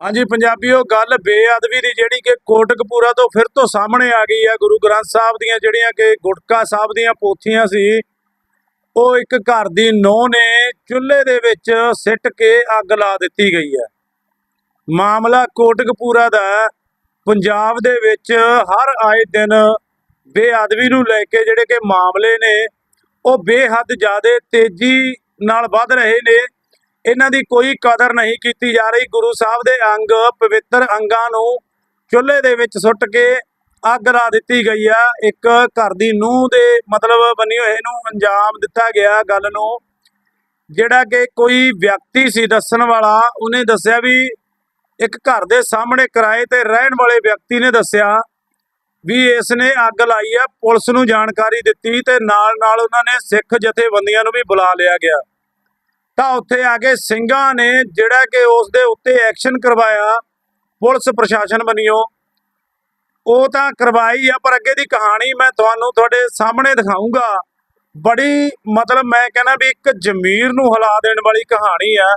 ਹਾਂਜੀ, ਪੰਜਾਬੀਓ, ਗੱਲ ਬੇਅਦਬੀ ਦੀ ਜਿਹੜੀ ਕਿ ਕੋਟਕਪੂਰਾ ਤੋਂ ਫਿਰ ਤੋਂ ਸਾਹਮਣੇ ਆ ਗਈ ਹੈ, ਗੁਰੂ ਗ੍ਰੰਥ ਸਾਹਿਬ ਦੀਆਂ ਜਿਹੜੀਆਂ ਕਿ ਗੁਟਕਾ ਸਾਹਿਬ ਦੀਆਂ ਪੋਥੀਆਂ ਸੀ, ਉਹ ਇੱਕ ਘਰ ਦੀ ਨੋਹ ਨੇ ਚੁੱਲ੍ਹੇ ਦੇ ਵਿੱਚ ਸਿੱਟ ਕੇ ਅੱਗ ਲਾ ਦਿੱਤੀ ਗਈ ਹੈ। ਮਾਮਲਾ ਕੋਟਕਪੂਰਾ ਦਾ ਪੰਜਾਬ ਦੇ ਵਿੱਚ ਹਰ ਆਏ ਦਿਨ ਬੇਅਦਬੀ ਨੂੰ ਲੈ ਕੇ ਜਿਹੜੇ ਕਿ ਮਾਮਲੇ ਨੇ, ਉਹ ਬੇਹੱਦ ਜ਼ਿਆਦਾ ਤੇਜ਼ੀ ਨਾਲ ਵੱਧ ਰਹੇ ਨੇ। ਇਹਨਾਂ ਦੀ ਕੋਈ ਕਦਰ ਨਹੀਂ ਕੀਤੀ ਜਾ ਰਹੀ। ਗੁਰੂ ਸਾਹਿਬ ਦੇ ਅੰਗ ਪਵਿੱਤਰ ਅੰਗਾਂ ਨੂੰ ਚੁੱਲ੍ਹੇ ਦੇ ਵਿੱਚ ਸੁੱਟ ਕੇ ਅੱਗ ਲਾ ਦਿੱਤੀ ਗਈ ਆ। ਇੱਕ ਘਰ ਦੀ ਨੂੰਹ ਦੇ ਮਤਲਬ ਬਣੀ ਹੋਏ ਨੂੰ ਅੰਜਾਮ ਦਿੱਤਾ ਗਿਆ ਗੱਲ ਨੂੰ। ਜਿਹੜਾ ਕਿ ਕੋਈ ਵਿਅਕਤੀ ਸੀ ਦੱਸਣ ਵਾਲਾ, ਉਹਨੇ ਦੱਸਿਆ ਵੀ ਇੱਕ ਘਰ ਦੇ ਸਾਹਮਣੇ ਕਿਰਾਏ ਤੇ ਰਹਿਣ ਵਾਲੇ ਵਿਅਕਤੀ ਨੇ ਦੱਸਿਆ ਵੀ ਇਸ ਨੇ ਅੱਗ ਲਾਈ ਆ। ਪੁਲਿਸ ਨੂੰ ਜਾਣਕਾਰੀ ਦਿੱਤੀ ਤੇ ਨਾਲ ਨਾਲ ਉਹਨਾਂ ਨੇ ਸਿੱਖ ਜਥੇਬੰਦੀਆਂ ਨੂੰ ਵੀ ਬੁਲਾ ਲਿਆ ਗਿਆ। ਤਾਂ ਉੱਥੇ ਆ ਕੇ ਸਿੰਘਾਂ ਨੇ ਜਿਹੜਾ ਕਿ ਉਸ ਦੇ ਉੱਤੇ ਐਕਸ਼ਨ ਕਰਵਾਇਆ, ਪੁਲਿਸ ਪ੍ਰਸ਼ਾਸਨ ਬਣਿਓ ਉਹ ਤਾਂ ਕਰਵਾਈ ਆ, ਪਰ ਅੱਗੇ ਦੀ ਕਹਾਣੀ ਮੈਂ ਤੁਹਾਨੂੰ ਤੁਹਾਡੇ ਸਾਹਮਣੇ ਦਿਖਾਉਂਗਾ ਬੜੀ ਮਤਲਬ ਮੈਂ ਕਹਿੰਦਾ ਵੀ ਇੱਕ ਜ਼ਮੀਰ ਨੂੰ ਹਿਲਾ ਦੇਣ ਵਾਲੀ ਕਹਾਣੀ ਆ।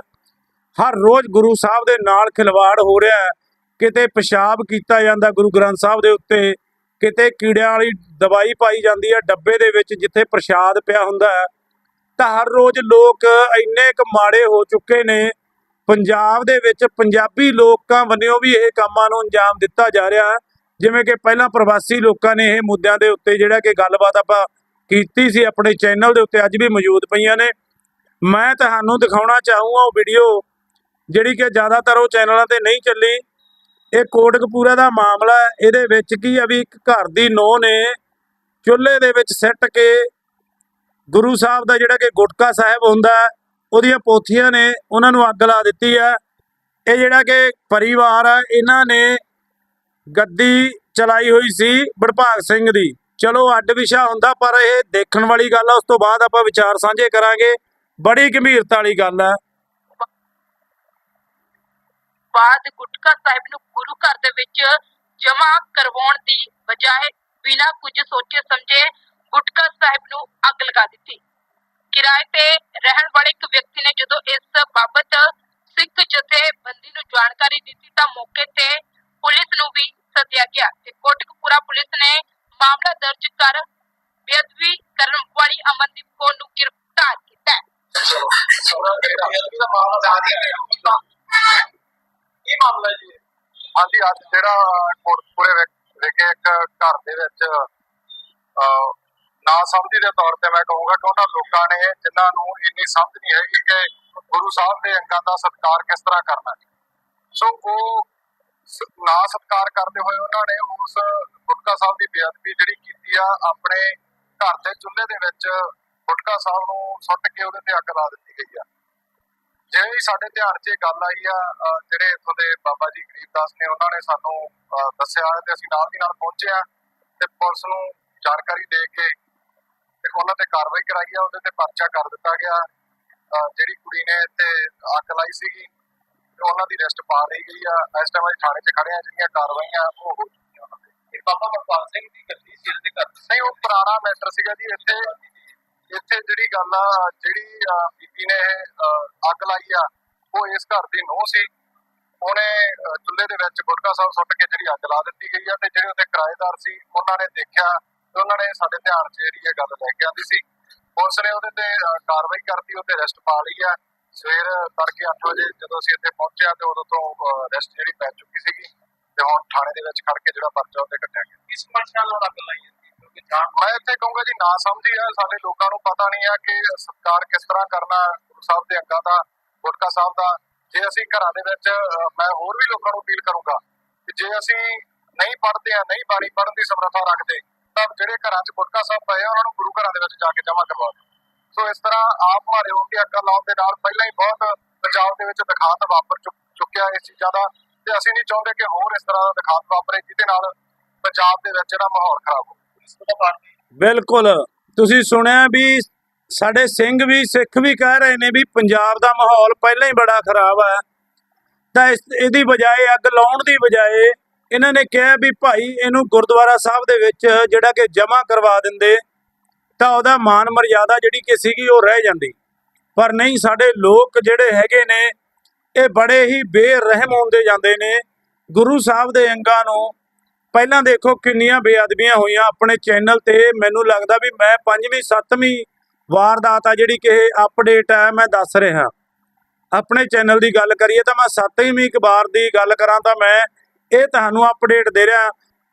ਹਰ ਰੋਜ਼ ਗੁਰੂ ਸਾਹਿਬ ਦੇ ਨਾਲ ਖਿਲਵਾੜ ਹੋ ਰਿਹਾ ਕਿਤੇ ਪਿਸ਼ਾਬ ਕੀਤਾ ਜਾਂਦਾ ਗੁਰੂ ਗ੍ਰੰਥ ਸਾਹਿਬ ਦੇ ਉੱਤੇ, ਕਿਤੇ ਕੀੜਿਆਂ ਵਾਲੀ ਦਵਾਈ ਪਾਈ ਜਾਂਦੀ ਹੈ ਡੱਬੇ ਦੇ ਵਿੱਚ ਜਿੱਥੇ ਪ੍ਰਸ਼ਾਦ ਪਿਆ ਹੁੰਦਾ ਹੈ। ਤਾਂ ਹਰ ਰੋਜ਼ ਲੋਕ ਇੰਨੇ ਕੁ ਮਾੜੇ ਹੋ ਚੁੱਕੇ ਨੇ। ਪੰਜਾਬ ਦੇ ਵਿੱਚ ਪੰਜਾਬੀ ਲੋਕਾਂ ਵੱਲੋਂ ਵੀ ਇਹ ਕੰਮਾਂ ਨੂੰ ਅੰਜਾਮ ਦਿੱਤਾ ਜਾ ਰਿਹਾ ਜਿਵੇਂ ਕਿ ਪਹਿਲਾਂ ਪ੍ਰਵਾਸੀ ਲੋਕਾਂ ਨੇ ਇਹ ਮੁੱਦਿਆਂ ਦੇ ਉੱਤੇ ਜਿਹੜਾ ਕਿ ਗੱਲਬਾਤ ਆਪਾਂ ਕੀਤੀ ਸੀ ਆਪਣੇ ਚੈਨਲ ਦੇ ਉੱਤੇ, ਅੱਜ ਵੀ ਮੌਜੂਦ ਪਈਆਂ ਨੇ। ਮੈਂ ਤੁਹਾਨੂੰ ਦਿਖਾਉਣਾ ਚਾਹੂੰਗਾ ਉਹ ਵੀਡੀਓ, ਜਿਹੜੀ ਕਿ ਜ਼ਿਆਦਾਤਰ ਉਹ ਚੈਨਲਾਂ ਤੇ ਨਹੀਂ ਚੱਲੀ। ਇਹ ਕੋਟਕਪੂਰਾ ਦਾ ਮਾਮਲਾ ਇਹਦੇ ਵਿੱਚ ਕੀ ਆ ਵੀ ਇੱਕ ਘਰ ਦੀ ਨੋਹ ਨੇ ਚੁੱਲ੍ਹੇ ਦੇ ਵਿੱਚ ਸਿੱਟ ਕੇ ਗੁਰੂ ਸਾਹਿਬ ਦਾ ਜਿਹੜਾ ਕਿ ਗੁਟਕਾ ਸਾਹਿਬ ਹੁੰਦਾ ਉਹਦੀਆਂ ਪੋਥੀਆਂ ਨੇ ਉਹਨਾਂ ਨੂੰ ਅੱਗ ਲਾ ਦਿੱਤੀ ਹੈ। ਇਹ ਜਿਹੜਾ ਕਿ ਪਰਿਵਾਰ ਆ, ਇਹਨਾਂ ਨੇ ਗੱਦੀ ਚਲਾਈ ਹੋਈ ਸੀ ਵਡਭਾਗ ਸਿੰਘ ਦੀ। ਚਲੋ, ਅੱਡ ਵਿਸ਼ਾ ਹੁੰਦਾ, ਪਰ ਇਹ ਦੇਖਣ ਵਾਲੀ ਗੱਲ ਆ, ਉਸ ਤੋਂ ਬਾਅਦ ਆਪਾਂ ਵਿਚਾਰ ਸਾਂਝੇ ਕਰਾਂਗੇ। ਬੜੀ ਗੰਭੀਰਤਾ ਵਾਲੀ ਗੱਲ ਹੈ ਬਾਅਦ ਗੁਟਕਾ ਸਾਹਿਬ ਨੂੰ ਗੁਰੂ ਘਰ ਦੇ ਵਿੱਚ ਜਮ੍ਹਾਂ ਕਰਵਾਉਣ ਦੀ ਬਜਾਏ ਬਿਨਾਂ ਕੁਝ ਸੋਚੇ ਸਮਝੇ ਗੁਟਕਾ ਸਾਹਿਬ ਨੂੰ ਅੱਗ ਲਗਾ ਦਿੱਤੀ। ਕਿਰਾਏ ਤੇ ਰਹਿਣ ਵਾਲੇ ਇੱਕ ਵਿਅਕਤੀ ਨੇ ਜਦੋਂ ਇਸ ਬਾਬਤ ਸਿੱਖ ਜਥੇਬੰਦੀ ਨੂੰ ਜਾਣਕਾਰੀ ਦਿੱਤੀ ਤਾਂ ਮੌਕੇ ਤੇ ਪੁਲਿਸ ਨੂੰ ਵੀ ਸੱਦਿਆ ਗਿਆ ਤੇ ਕੋਟਕਪੂਰਾ ਪੁਲਿਸ ਨੇ ਮਾਮਲਾ ਦਰਜ ਕਰ ਬੇਅਦਬੀ ਕਰਨ ਵਾਲੀ ਅਮਨਦੀਪ ਕੌਰ ਨੂੰ ਗ੍ਰਿਫਤਾਰ ਕੀਤਾ ਹੈ। ਕੀ ਮਾਮਲਾ ਜੀ? ਹਾਂਜੀ, ਅੱਜ ਜਿਹੜਾ ਕੋਟਪੂਰੇ ਵਿਖੇ ਇੱਕ ਘਰ ਦੇ ਵਿੱਚ ਨਾ ਸਮਝੀ ਦੇ ਤੌਰ ਤੇ ਮੈਂ ਕਹੂੰਗਾ ਕਿ ਉਹਨਾਂ ਲੋਕਾਂ ਨੇ ਜਿਨ੍ਹਾਂ ਨੂੰ ਇੰਨੀ ਸਮਝ ਨਹੀਂ ਹੈਗੀ ਕਿ ਗੁਰੂ ਸਾਹਿਬ ਦੇ ਅੰਗਾਂ ਦਾ ਸਤਿਕਾਰ ਕਿਸ ਤਰ੍ਹਾਂ ਕਰਨਾ ਸੋ ਉਹ ਨਾ ਸਤਿਕਾਰ ਕਰਦੇ ਹੋਏ ਉਹਨਾਂ ਨੇ ਉਸ ਗੁਟਕਾ ਸਾਹਿਬ ਦੀ ਬੇਅਦਬੀ ਜਿਹੜੀ ਕੀਤੀ ਆ, ਆਪਣੇ ਘਰ ਦੇ ਚੁੱਲ੍ਹੇ ਦੇ ਵਿੱਚ ਗੁਟਕਾ ਸਾਹਿਬ ਨੂੰ ਸੁੱਟ ਕੇ ਉਹਦੇ ਤੇ ਅੱਗ ਲਾ ਦਿੱਤੀ ਗਈ ਆ। ਜਿਵੇਂ ਹੀ ਸਾਡੇ ਧਿਆਨ 'ਚ ਇਹ ਗੱਲ ਆਈ ਆ ਜਿਹੜੇ ਇੱਥੋਂ ਦੇ ਬਾਬਾ ਜੀ ਗਰੀਬਦਾਸ ਨੇ ਉਹਨਾਂ ਨੇ ਸਾਨੂੰ ਦੱਸਿਆ ਤੇ ਅਸੀਂ ਨਾਲ ਦੀ ਨਾਲ ਪਹੁੰਚੇ ਆ ਤੇ ਪੁਲਿਸ ਨੂੰ ਜਾਣਕਾਰੀ ਦੇ ਕੇ ਤੇ ਉਹਨਾਂ ਤੇ ਕਾਰਵਾਈ ਕਰਾਈ ਆ ਉਹਦੇ ਤੇ ਪਰਚਾ ਕਰ ਦਿੱਤਾ ਗਿਆ। ਜਿਹੜੀ ਕੁੜੀ ਨੇ ਇੱਥੇ ਅੱਗ ਲਾਈ ਸੀਗੀ ਤੇ ਉਹਨਾਂ ਦੀ ਰਿਸਟ ਪਾ ਲਈ ਗਈ ਆ। ਇਸ ਟਾਈਮ ਅਸੀਂ ਥਾਣੇ 'ਚ ਖੜੇ ਆ ਜਿਹੜੀਆਂ ਕਾਰਵਾਈਆਂ ਉਹ ਹੋ ਚੁੱਕੀਆਂ ਉਹਨਾਂ ਤੇ ਇਹ ਬਾਬਾ ਬਰਪਾਲ ਸਿੰਘ ਦੀ ਗੱਡੀ ਸੀ ਇਹਦੇ ਘਰ। ਨਹੀਂ ਉਹ ਪੁਰਾਣਾ ਮੈਟਰ ਸੀਗਾ ਜੀ। ਇੱਥੇ ਇੱਥੇ ਜਿਹੜੀ ਗੱਲ ਆ ਜਿਹੜੀ ਬੀਬੀ ਨੇ ਅੱਗ ਲਾਈ ਆ ਉਹ ਇਸ ਘਰ ਦੀ ਨੂੰਹ ਸੀ। ਉਹਨੇ ਚੁੱਲ੍ਹੇ ਦੇ ਵਿੱਚ ਗੁਟਕਾ ਸਾਹਿਬ ਸੁੱਟ ਕੇ ਜਿਹੜੀ ਅੱਗ ਲਾ ਦਿੱਤੀ ਗਈ ਆ ਤੇ ਜਿਹੜੇ ਉੱਥੇ ਕਿਰਾਏਦਾਰ ਸੀ ਉਹਨਾਂ ਨੇ ਦੇਖਿਆ ਤੇ ਉਹਨਾਂ ਨੇ ਸਾਡੇ ਧਿਆਨ 'ਚ ਜਿਹੜੀ ਇਹ ਗੱਲ ਲੈ ਕੇ ਆਂਦੀ ਸੀ। ਪੁਲਿਸ ਨੇ ਉਹਦੇ ਤੇ ਕਾਰਵਾਈ ਕਰਤੀ ਉਹਤੇ ਅਰੈਸਟ ਪਾ ਲਈ ਆ ਸਵੇਰ ਤੜਕੇ 8 ਵਜੇ ਜਦੋਂ ਅਸੀਂ ਇੱਥੇ ਪਹੁੰਚਿਆ ਤੇ ਉਦੋਂ ਤੋਂ ਅਰੈਸਟ ਜਿਹੜੀ ਪੈ ਚੁੱਕੀ ਸੀਗੀ। ਤੇ ਹੁਣ ਥਾਣੇ ਦੇ ਵਿੱਚ ਖੜ ਕੇ ਜਿਹੜਾ ਪਰਚਾ ਉਹਤੇ ਕੱਟਿਆ ਗਿਆ। ਇਸ ਮਨਸ਼ਾ ਨਾਲ ਅੱਗ ਲਾਈ ਜਾਂਦੀ ਮੈਂ ਇੱਥੇ ਕਹੂੰਗਾ ਜੀ ਨਾ ਸਮਝੀ ਆ ਸਾਡੇ ਲੋਕਾਂ ਨੂੰ ਪਤਾ ਨਹੀਂ ਆ ਕਿ ਸਤਿਕਾਰ ਕਿਸ ਤਰ੍ਹਾਂ ਕਰਨਾ ਗੁਰੂ ਸਾਹਿਬ ਦੇ ਅੰਗਾਂ ਦਾ ਗੁਟਕਾ ਸਾਹਿਬ ਦਾ। ਜੇ ਅਸੀਂ ਘਰਾਂ ਦੇ ਵਿੱਚ ਮੈਂ ਹੋਰ ਵੀ ਲੋਕਾਂ ਨੂੰ ਅਪੀਲ ਕਰੂੰਗਾ ਕਿ ਜੇ ਅਸੀਂ ਨਹੀਂ ਪੜ੍ਹਦੇ ਆ ਨਹੀਂ ਬਾਣੀ ਪੜ੍ਹਨ ਦੀ ਸਮਰੱਥਾ ਰੱਖਦੇ ਤਾਂ ਜਿਹੜੇ ਘਰਾਂ 'ਚ ਗੁਟਕਾ ਸਾਹਿਬ ਪਏ ਉਹਨਾਂ ਨੂੰ ਗੁਰੂ ਘਰਾਂ ਦੇ ਵਿੱਚ ਜਾ ਕੇ ਜਮ੍ਹਾਂ ਕਰਵਾ ਦਿਓ। ਸੋ ਇਸ ਤਰ੍ਹਾਂ ਆਪ ਮਾਰੇ ਹੋ ਕੇ ਅੱਗਾ ਲਾਉਣ ਦੇ ਨਾਲ ਪਹਿਲਾਂ ਹੀ ਬਹੁਤ ਪੰਜਾਬ ਦੇ ਵਿੱਚ ਦਿਖਾਤ ਵਾਪਰ ਚੁੱਕਿਆ ਇਸ ਚੀਜ਼ਾਂ ਦਾ। ਤੇ ਅਸੀਂ ਨਹੀਂ ਚਾਹੁੰਦੇ ਕਿ ਹੋਰ ਇਸ ਤਰ੍ਹਾਂ ਦਾ ਦਿਖਾਤ ਵਾਪਰੇ, ਜਿਹਦੇ ਨਾਲ ਪੰਜਾਬ ਦੇ ਵਿੱਚ ਜਿਹੜਾ ਮਾਹੌਲ ਖਰਾਬ ਹੋ ਬਿਲਕੁਲ। ਤੁਸੀਂ ਸੁਣਿਆ ਵੀ ਸਾਡੇ ਸਿੰਘ ਵੀ, ਸਿੱਖ ਵੀ ਕਹਿ ਰਹੇ ਨੇ ਵੀ ਪੰਜਾਬ ਦਾ ਮਾਹੌਲ ਪਹਿਲਾਂ ਹੀ ਬੜਾ ਖਰਾਬ ਆ ਤਾਂ ਇਹਦੀ ਬਜਾਏ ਅੱਗ ਲਾਉਣ ਦੀ ਬਜਾਏ ਇਹਨਾਂ ਨੇ ਕਿਹਾ ਵੀ ਭਾਈ ਇਹਨੂੰ ਗੁਰਦੁਆਰਾ ਸਾਹਿਬ ਦੇ ਵਿੱਚ ਜਿਹੜਾ ਕਿ ਜਮ੍ਹਾਂ ਕਰਵਾ ਦਿੰਦੇ, ਤਾਂ ਉਹਦਾ ਮਾਨ ਮਰਿਆਦਾ ਜਿਹੜੀ ਕਿ ਸੀਗੀ ਉਹ ਰਹਿ ਜਾਂਦੀ। ਪਰ ਨਹੀਂ, ਸਾਡੇ ਲੋਕ ਜਿਹੜੇ ਹੈਗੇ ਨੇ, ਇਹ ਬੜੇ ਹੀ ਬੇਰਹਿਮ ਹੁੰਦੇ ਜਾਂਦੇ ਨੇ। ਗੁਰੂ ਸਾਹਿਬ ਦੇ ਅੰਗਾਂ ਨੂੰ ਪਹਿਲਾਂ ਦੇਖੋ ਕਿੰਨੀਆਂ ਬੇਅਦਬੀਆਂ ਹੋਈਆਂ ਆਪਣੇ ਚੈਨਲ ਤੇ। ਮੈਨੂੰ ਲੱਗਦਾ ਵੀ ਮੈਂ ਪੰਜਵੀਂ, ਸੱਤਵੀਂ ਵਾਰਦਾਤ ਆ ਜਿਹੜੀ ਕਿ ਅਪਡੇਟ ਹੈ ਮੈਂ ਦੱਸ ਰਿਹਾ। ਆਪਣੇ ਚੈਨਲ ਦੀ ਗੱਲ ਕਰੀਏ ਤਾਂ ਮੈਂ ਸੱਤਵੀਂ ਇੱਕ ਵਾਰ ਦੀ ਗੱਲ ਕਰਾਂ ਤਾਂ ਮੈਂ ਇਹ ਤੁਹਾਨੂੰ ਅਪਡੇਟ ਦੇ ਰਿਹਾ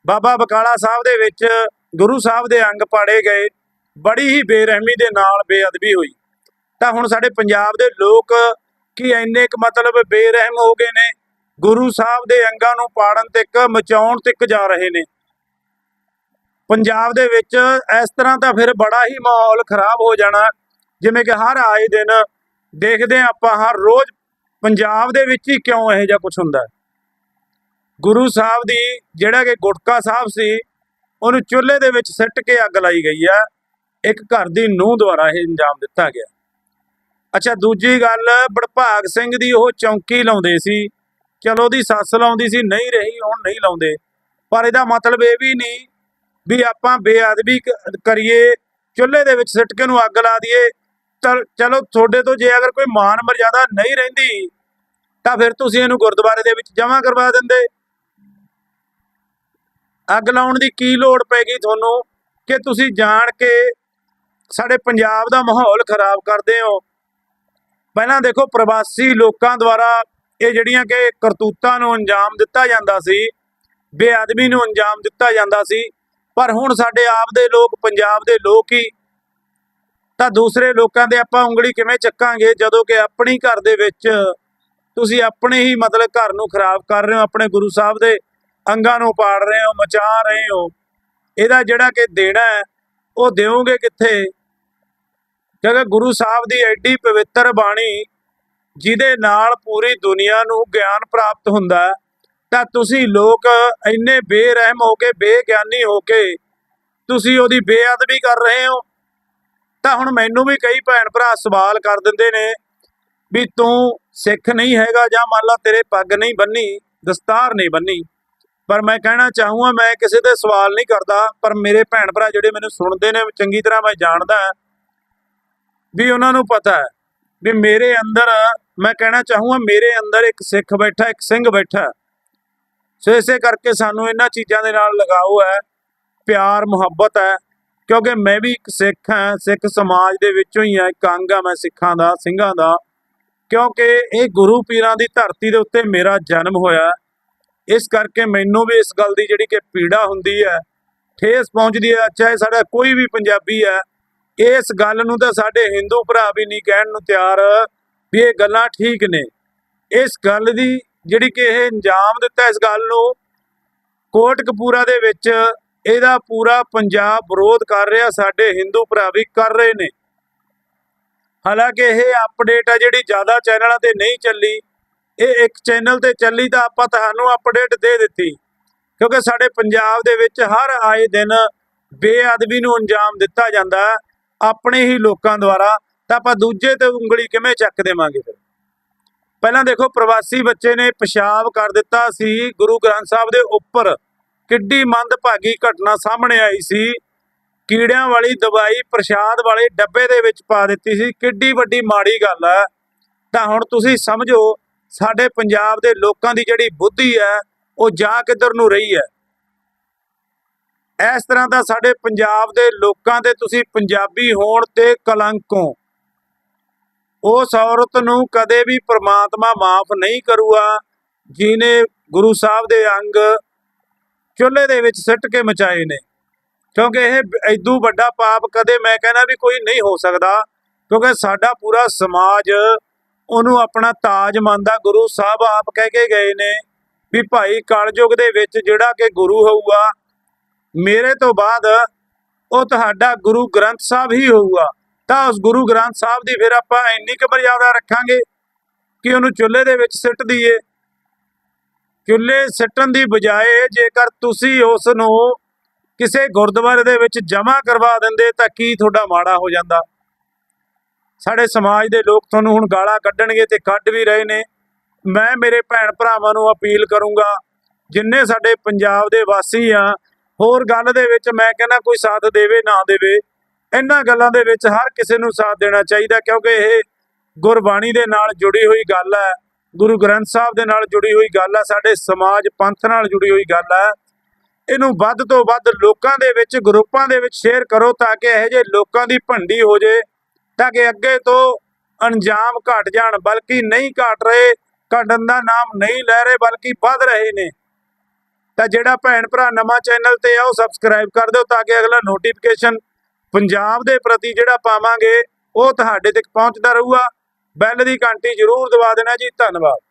ਬਾਬਾ ਬਕਾਲਾ ਸਾਹਿਬ ਦੇ ਵਿੱਚ ਗੁਰੂ ਸਾਹਿਬ ਦੇ ਅੰਗ ਪਾੜੇ ਗਏ, ਬੜੀ ਹੀ ਬੇਰਹਿਮੀ ਦੇ ਨਾਲ ਬੇਅਦਬੀ ਹੋਈ। ਤਾਂ ਹੁਣ ਸਾਡੇ ਪੰਜਾਬ ਦੇ ਲੋਕ ਕੀ ਇੰਨੇ ਕੁ ਮਤਲਬ ਬੇਰਹਿਮ ਹੋ ਗਏ ਨੇ, ਗੁਰੂ ਸਾਹਿਬ ਦੇ ਅੰਗਾਂ ਨੂੰ ਪਾੜਨ ਤੱਕ, ਮਚਾਉਣ ਤੱਕ ਜਾ ਰਹੇ ਨੇ। ਪੰਜਾਬ ਦੇ ਵਿੱਚ ਇਸ ਤਰ੍ਹਾਂ ਤਾਂ ਫਿਰ ਬੜਾ ਹੀ ਮਾਹੌਲ ਖਰਾਬ ਹੋ ਜਾਣਾ, ਜਿਵੇਂ ਕਿ ਹਰ ਆਏ ਦਿਨ ਦੇਖਦੇ ਹਾਂ ਆਪਾਂ, ਹਰ ਰੋਜ਼ ਪੰਜਾਬ ਦੇ ਵਿੱਚ ਹੀ ਕਿਉਂ ਇਹੋ ਜਿਹਾ ਕੁਝ ਹੁੰਦਾ? ਹੈ ਗੁਰੂ ਸਾਹਿਬ ਦੀ ਜਿਹੜਾ ਕਿ ਗੁਟਕਾ ਸਾਹਿਬ ਸੀ, ਉਹਨੂੰ ਚੁੱਲ੍ਹੇ ਦੇ ਵਿੱਚ ਸਿੱਟ ਕੇ ਅੱਗ ਲਾਈ ਗਈ ਆ। ਇੱਕ ਘਰ ਦੀ ਨੂੰਹ ਦੁਆਰਾ ਇਹ ਇੰਜਾਮ ਦਿੱਤਾ ਗਿਆ। ਅੱਛਾ, ਦੂਜੀ ਗੱਲ, ਬੜਭਾਗ ਸਿੰਘ ਦੀ ਉਹ ਚੌਂਕੀ ਲਾਉਂਦੇ ਸੀ। ਚਲੋ ਉਹਦੀ ਸੱਸ ਲਾਉਂਦੀ ਸੀ, ਨਹੀਂ ਰਹੀ, ਹੁਣ ਨਹੀਂ ਲਾਉਂਦੇ। ਪਰ ਇਹਦਾ ਮਤਲਬ ਇਹ ਵੀ ਨਹੀਂ ਵੀ ਆਪਾਂ ਬੇਅਦਬੀ ਕਰੀਏ, ਚੁੱਲ੍ਹੇ ਦੇ ਵਿੱਚ ਸਿੱਟ ਕੇ ਉਹਨੂੰ ਅੱਗ ਲਾ ਦਈਏ। ਤਾਂ ਚਲੋ, ਤੁਹਾਡੇ ਤੋਂ ਜੇ ਅਗਰ ਕੋਈ ਮਾਨ ਮਰਜ਼ਾਦਾ ਨਹੀਂ ਰਹਿੰਦੀ, ਤਾਂ ਫਿਰ ਤੁਸੀਂ ਇਹਨੂੰ ਗੁਰਦੁਆਰੇ ਦੇ ਵਿੱਚ ਜਮ੍ਹਾਂ ਕਰਵਾ ਦਿੰਦੇ। ਅੱਗ ਲਾਉਣ ਦੀ ਕੀ ਲੋੜ ਪੈ ਗਈ ਤੁਹਾਨੂੰ? ਕਿ ਤੁਸੀਂ ਜਾਣ ਕੇ ਸਾਡੇ ਪੰਜਾਬ ਦਾ ਮਾਹੌਲ ਖਰਾਬ ਕਰਦੇ ਹੋ? ਪਹਿਲਾਂ ਦੇਖੋ, ਪ੍ਰਵਾਸੀ ਲੋਕਾਂ ਦੁਆਰਾ ਇਹ ਜਿਹੜੀਆਂ ਕਿ ਕਰਤੂਤਾਂ ਨੂੰ ਅੰਜਾਮ ਦਿੱਤਾ ਜਾਂਦਾ ਸੀ, ਬੇਅਦਬੀ ਨੂੰ ਅੰਜਾਮ ਦਿੱਤਾ ਜਾਂਦਾ ਸੀ, ਪਰ ਹੁਣ ਸਾਡੇ ਆਪ ਦੇ ਲੋਕ, ਪੰਜਾਬ ਦੇ ਲੋਕ ਹੀ ਤਾਂ ਦੂਸਰੇ ਲੋਕਾਂ ਦੇ ਆਪਾਂ ਉਂਗਲੀ ਕਿਵੇਂ ਚੱਕਾਂਗੇ? ਜਦੋਂ ਕਿ ਆਪਣੀ ਘਰ ਦੇ ਵਿੱਚ ਤੁਸੀਂ ਆਪਣੇ ਹੀ ਮਤਲਬ ਘਰ ਨੂੰ ਖਰਾਬ ਕਰ ਰਹੇ ਹੋ, ਆਪਣੇ ਗੁਰੂ ਸਾਹਿਬ ਦੇ ਅੰਗਾਂ ਨੂੰ ਪਾੜ ਰਹੇ ਹੋ, ਮਚਾ ਰਹੇ ਹੋ। ਇਹਦਾ ਜਿਹੜਾ ਕਿ ਦੇਣਾ ਹੈ, ਉਹ ਦਿਓਗੇ ਕਿੱਥੇ? ਕਿਉਂਕਿ ਗੁਰੂ ਸਾਹਿਬ ਦੀ ਐਡੀ ਪਵਿੱਤਰ ਬਾਣੀ ਜਿਹਦੇ ਨਾਲ ਪੂਰੀ ਦੁਨੀਆ ਨੂੰ ਗਿਆਨ ਪ੍ਰਾਪਤ ਹੁੰਦਾ ਤਾਂ ਤੁਸੀਂ ਲੋਕ ਇੰਨੇ ਬੇਰਹਿਮ ਹੋ ਕੇ, ਬੇਗਿਆਨੀ ਹੋ ਕੇ ਤੁਸੀਂ ਉਹਦੀ ਬੇਅਦਬੀ ਕਰ ਰਹੇ ਹੋ। ਤਾਂ ਹੁਣ ਮੈਨੂੰ ਵੀ ਕਈ ਭੈਣ ਭਰਾ ਸਵਾਲ ਕਰ ਦਿੰਦੇ ਨੇ ਵੀ ਤੂੰ ਸਿੱਖ ਨਹੀਂ ਹੈਗਾ ਜਾਂ ਮੰਨ ਲਾ ਤੇਰੇ ਪੱਗ ਨਹੀਂ ਬੰਨੀ, ਦਸਤਾਰ ਨਹੀਂ ਬੰਨੀ। ਪਰ ਮੈਂ ਕਹਿਣਾ ਚਾਹੂੰਗਾ, ਮੈਂ ਕਿਸੇ ਤੇ ਸਵਾਲ ਨਹੀਂ ਕਰਦਾ, ਪਰ ਮੇਰੇ ਭੈਣ ਭਰਾ ਜਿਹੜੇ ਮੈਨੂੰ ਸੁਣਦੇ ਨੇ, ਚੰਗੀ ਤਰ੍ਹਾਂ ਮੈਂ ਜਾਣਦਾ ਵੀ ਉਹਨਾਂ ਨੂੰ ਪਤਾ ਹੈ ਵੀ ਮੇਰੇ ਅੰਦਰ, ਮੈਂ ਕਹਿਣਾ ਚਾਹੂੰਗਾ, ਮੇਰੇ ਅੰਦਰ ਇੱਕ ਸਿੱਖ ਬੈਠਾ, ਇੱਕ ਸਿੰਘ ਬੈਠਾ ਸੋ ਇਸੇ ਕਰਕੇ ਸਾਨੂੰ ਇਹਨਾਂ ਚੀਜ਼ਾਂ ਦੇ ਨਾਲ ਲਗਾਓ ਹੈ, ਪਿਆਰ, ਮੁਹੱਬਤ ਹੈ, ਕਿਉਂਕਿ ਮੈਂ ਵੀ ਇੱਕ ਸਿੱਖ ਹਾਂ, ਸਿੱਖ ਸਮਾਜ ਦੇ ਵਿੱਚੋਂ ਹੀ ਆ ਇੱਕ ਅੰਗ ਆ ਮੈਂ ਸਿੱਖਾਂ ਦਾ, ਸਿੰਘਾਂ ਦਾ, ਕਿਉਂਕਿ ਇਹ ਗੁਰੂ ਪੀਰਾਂ ਦੀ ਧਰਤੀ ਦੇ ਉੱਤੇ ਮੇਰਾ ਜਨਮ ਹੋਇਆ ਇਸ ਕਰਕੇ ਮੈਨੂੰ ਵੀ ਇਸ ਗੱਲ ਦੀ ਜਿਹੜੀ ਕਿ ਪੀੜਾ ਹੁੰਦੀ ਹੈ, ਠੇਸ ਪਹੁੰਚਦੀ ਹੈ, ਚਾਹੇ ਸਾਡਾ ਕੋਈ ਵੀ ਪੰਜਾਬੀ ਹੈ, ਇਸ ਗੱਲ ਨੂੰ ਤਾਂ ਸਾਡੇ ਹਿੰਦੂ ਭਰਾ ਵੀ ਨਹੀਂ ਕਹਿਣ ਨੂੰ ਤਿਆਰ ਵੀ ਇਹ ਗੱਲਾਂ ਠੀਕ ਨੇ। ਇਸ ਗੱਲ ਦੀ ਜਿਹੜੀ ਕਿ ਇਹ ਅੰਜਾਮ ਦਿੱਤਾ ਇਸ ਗੱਲ ਨੂੰ, ਕੋਟ ਕਪੂਰਾ ਦੇ ਵਿੱਚ ਇਹਦਾ ਪੂਰਾ ਪੰਜਾਬ ਵਿਰੋਧ ਕਰ ਰਿਹਾ ਸਾਡੇ ਹਿੰਦੂ ਭਰਾ ਵੀ ਕਰ ਰਹੇ ਨੇ। ਹਾਲਾਂਕਿ ਇਹ ਅਪਡੇਟ ਆ ਜਿਹੜੀ ਜ਼ਿਆਦਾ ਚੈਨਲਾਂ ਤੇ ਨਹੀਂ ਚੱਲੀ ਇਹ ਇੱਕ ਚੈਨਲ ਤੇ ਚੱਲੀ ਤਾਂ ਆਪਾਂ ਤੁਹਾਨੂੰ ਅਪਡੇਟ ਦੇ ਦਿੱਤੀ। ਕਿਉਂਕਿ ਸਾਡੇ ਪੰਜਾਬ ਦੇ ਵਿੱਚ ਹਰ ਆਏ ਦਿਨ ਬੇਅਦਬੀ ਨੂੰ ਅੰਜਾਮ ਦਿੱਤਾ ਜਾਂਦਾ ਆਪਣੇ ਹੀ ਲੋਕਾਂ ਦੁਆਰਾ। ਤਾਂ ਆਪਾਂ ਦੂਜੇ ਤੇ ਉਂਗਲੀ ਕਿਵੇਂ ਚੱਕ ਦੇਵਾਂਗੇ ਫਿਰ? ਪਹਿਲਾਂ ਦੇਖੋ, ਪ੍ਰਵਾਸੀ ਬੱਚੇ ਨੇ ਪਿਸ਼ਾਬ ਕਰ ਦਿੱਤਾ ਸੀ, ਗੁਰੂ ਗ੍ਰੰਥ ਸਾਹਿਬ ਦੇ ਉੱਪਰ। ਕਿੱਡੀ ਮੰਦਭਾਗੀ ਘਟਨਾ ਸਾਹਮਣੇ ਆਈ ਸੀ। ਕੀੜਿਆਂ ਵਾਲੀ ਦਵਾਈ ਪ੍ਰਸ਼ਾਦ ਵਾਲੇ ਡੱਬੇ ਦੇ ਵਿੱਚ ਪਾ ਦਿੱਤੀ ਸੀ। ਕਿੱਡੀ ਵੱਡੀ ਮਾੜੀ ਗੱਲ ਹੈ। ਤਾਂ ਹੁਣ ਤੁਸੀਂ ਸਮਝੋ ਸਾਡੇ ਪੰਜਾਬ ਦੇ ਲੋਕਾਂ ਦੀ ਜਿਹੜੀ ਬੁੱਧੀ ਹੈ, ਉਹ ਜਾ ਕਿੱਧਰ ਨੂੰ ਰਹੀ ਹੈ? ਇਸ ਤਰ੍ਹਾਂ ਦਾ ਸਾਡੇ ਪੰਜਾਬ ਦੇ ਲੋਕਾਂ ਦੇ ਤੁਸੀਂ ਪੰਜਾਬੀ ਹੋਣ ਤੇ ਕਲੰਕੋ ਉਸ ਔਰਤ ਨੂੰ ਕਦੇ ਵੀ ਪ੍ਰਮਾਤਮਾ ਮਾਫ ਨਹੀਂ ਕਰੂਗਾ ਜਿਨੇ ਗੁਰੂ ਸਾਹਿਬ ਦੇ ਅੰਗ ਚੁੱਲ੍ਹੇ ਦੇ ਵਿੱਚ ਸਿੱਟ ਕੇ ਮਚਾਏ ਨੇ। ਕਿਉਂਕਿ ਇਹ ਐਦੂ ਵੱਡਾ ਪਾਪ ਕਦੇ ਮੈਂ ਕਹਿੰਦਾ ਵੀ ਕੋਈ ਨਹੀਂ ਹੋ ਸਕਦਾ, ਕਿਉਂਕਿ ਸਾਡਾ ਪੂਰਾ ਸਮਾਜ ਉਹਨੂੰ ਆਪਣਾ ਤਾਜ ਮੰਨਦਾ, ਗੁਰੂ ਸਾਹਿਬ ਆਪ ਕਹਿ ਕੇ ਗਏ ਨੇ ਵੀ ਭਾਈ ਕਲਯੁਗ ਦੇ ਵਿੱਚ ਜਿਹੜਾ ਕਿ ਗੁਰੂ ਹੋਊਗਾ, ਮੇਰੇ ਤੋਂ ਬਾਅਦ ਉਹ ਤੁਹਾਡਾ ਗੁਰੂ ਗ੍ਰੰਥ ਸਾਹਿਬ ਹੀ ਹੋਊਗਾ। ਤਾਂ ਉਸ ਗੁਰੂ ਗ੍ਰੰਥ ਸਾਹਿਬ ਦੀ ਫਿਰ ਆਪਾਂ ਇੰਨੀ ਕੁ ਮਰਜ਼ਾਦਾ ਰੱਖਾਂਗੇ ਕਿ ਉਹਨੂੰ ਚੁੱਲ੍ਹੇ ਦੇ ਵਿੱਚ ਸਿੱਟ ਦਈਏ। ਚੁੱਲ੍ਹੇ ਸਿੱਟਣ ਦੀ ਬਜਾਏ ਜੇਕਰ ਤੁਸੀਂ ਉਸ ਨੂੰ ਕਿਸੇ ਗੁਰਦੁਆਰੇ ਦੇ ਵਿੱਚ ਜਮ੍ਹਾਂ ਕਰਵਾ ਦਿੰਦੇ ਤਾਂ ਕੀ ਤੁਹਾਡਾ ਮਾੜਾ ਹੋ ਜਾਂਦਾ? ਸਾਡੇ ਸਮਾਜ ਦੇ ਲੋਕ ਤੁਹਾਨੂੰ ਹੁਣ ਗਾਲਾਂ ਕੱਢਣਗੇ ਤੇ ਕੱਢ ਵੀ ਰਹੇ ਨੇ। ਮੈਂ ਮੇਰੇ ਭੈਣ ਭਰਾਵਾਂ ਨੂੰ ਅਪੀਲ ਕਰੂੰਗਾ, ਜਿੰਨੇ ਸਾਡੇ ਪੰਜਾਬ ਦੇ ਵਾਸੀ ਆ, ਹੋਰ ਗੱਲ ਦੇ ਵਿੱਚ ਮੈਂ ਕਹਿੰਦਾ ਕੋਈ ਸਾਥ ਦੇਵੇ ਨਾ ਦੇਵੇ, ਇਹਨਾਂ ਗੱਲਾਂ ਦੇ ਵਿੱਚ ਹਰ ਕਿਸੇ ਨੂੰ ਸਾਥ ਦੇਣਾ ਚਾਹੀਦਾ, ਕਿਉਂਕਿ ਇਹ ਗੁਰਬਾਣੀ ਦੇ ਨਾਲ ਜੁੜੀ ਹੋਈ ਗੱਲ ਹੈ, ਗੁਰੂ ਗ੍ਰੰਥ ਸਾਹਿਬ ਦੇ ਨਾਲ ਜੁੜੀ ਹੋਈ ਗੱਲ ਆ ਸਾਡੇ ਸਮਾਜ ਪੰਥ ਨਾਲ ਜੁੜੀ ਹੋਈ ਗੱਲ ਹੈ। ਇਹਨੂੰ ਵੱਧ ਤੋਂ ਵੱਧ ਲੋਕਾਂ ਦੇ ਵਿੱਚ, ਗਰੁੱਪਾਂ ਦੇ ਵਿੱਚ ਸ਼ੇਅਰ ਕਰੋ ਤਾਂ ਕਿ ਇਹੋ ਜਿਹੇ ਲੋਕਾਂ ਦੀ ਭੰਡੀ ਹੋ ਜੇ। ਤਾਂ ਕਿ ਅੱਗੇ ਤੋਂ ਅੰਜਾਮ ਘਟ ਜਾਣ, ਬਲਕਿ ਨਹੀਂ ਘਟ ਰਹੇ ਘਟਣ ਦਾ ਨਾਮ ਨਹੀਂ ਲੈ ਰਹੇ, ਬਲਕਿ ਵੱਧ ਰਹੇ ਨੇ। ਤਾਂ ਜਿਹੜਾ ਭੈਣ ਭਰਾ ਨਵਾਂ ਚੈਨਲ ਤੇ ਆ, ਉਹ ਸਬਸਕ੍ਰਾਈਬ ਕਰ ਦਿਓ ਤਾਂ ਕਿ ਅਗਲਾ ਨੋਟੀਫਿਕੇਸ਼ਨ ਪੰਜਾਬ ਦੇ ਪ੍ਰਤੀ ਜਿਹੜਾ ਪਾਵਾਂਗੇ, ਉਹ ਤੁਹਾਡੇ ਤੱਕ ਪਹੁੰਚਦਾ ਰਹੂਗਾ। ਬੈਲ ਦੀ ਘੰਟੀ ਜ਼ਰੂਰ ਦਬਾ ਦੇਣਾ ਜੀ। ਧੰਨਵਾਦ।